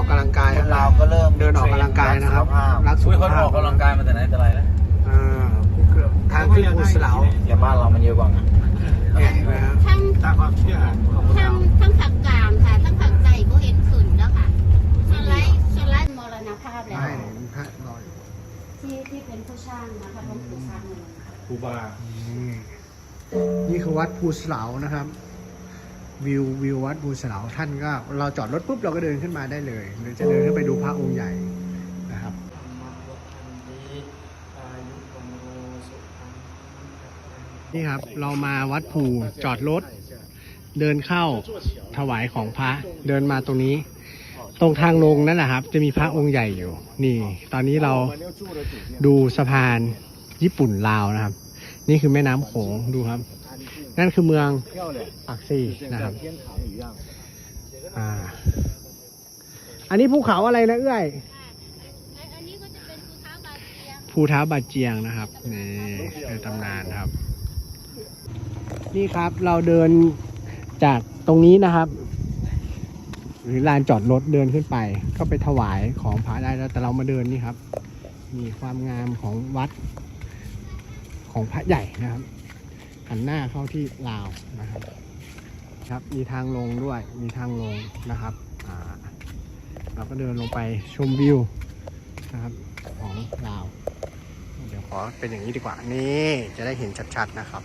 อกกำลังกายคนลาวก็เริ่มเดินออกกำลังกายนะครับ รักสุอุ้ขยคนภาอพอกกำลังกายมาแต่ไหนแต่ไรแล้วอ่าทางขึ้นภูสลาวอย่าบ้านเรามันเยอะกว่านะเนี่ยนะครับทั้งตามความเชื่อของพวกทั้เรางทั้งผักกามค่ะทั้งผักใจก็เห็นขึ้นแล้วค่ะสไลด์สไลด์มรณภาพแล้วให้พระรอยที่ที่เป็นผู้ช่างนะคะหลวงปู่ชาญเมืองค่ะครูบานี่นี่คือวัดภูสลาวนะครับ วิววิววัดภูสลาวท่านก็ เราจอดรถปุ๊บเราก็เดินขึ้นมาได้เลย หรือจะเดินขึ้นไปดูพระองค์ใหญ่นะครับนี่ครับเรามาวัดภูจอดรถ เดินเข้าถวายของพระเดินมาตรงนี้ ตรงทางลงนั่นแหละครับ จะมีพระองค์ใหญ่อยู่ นี่ ตอนนี้เราดูสะพานญี่ปุ่นลาวนะครับ นี่คือแม่น้ำโขงดูครับ นั่นคือเมืองปากซีนะครับอ่า อันนี้ภูเขาอะไรนะเอื้อยอันนี้ก็จะเป็นภูเท้าบาเจียงภูท้าบาเจียงนะครับนี่คือตำนานครับ นี่ครับเราเดินจากตรงนี้นะครับ หรือลานจอดรถเดินขึ้นไป ก็ไปถวายของพระได้แล้วแต่เรามาเดินนี่ครับ มีความงามของวัดของพระใหญ่นะครับ หันหน้าเข้าที่ลาวนะครับครับมีทางลงด้วยมีทางลงนะครับเราก็เดินลงไปชมวิวนะครับของลาว เดี๋ยวขอเป็นอย่างนี้ดีกว่านี่จะได้เห็นชัดๆนะครับ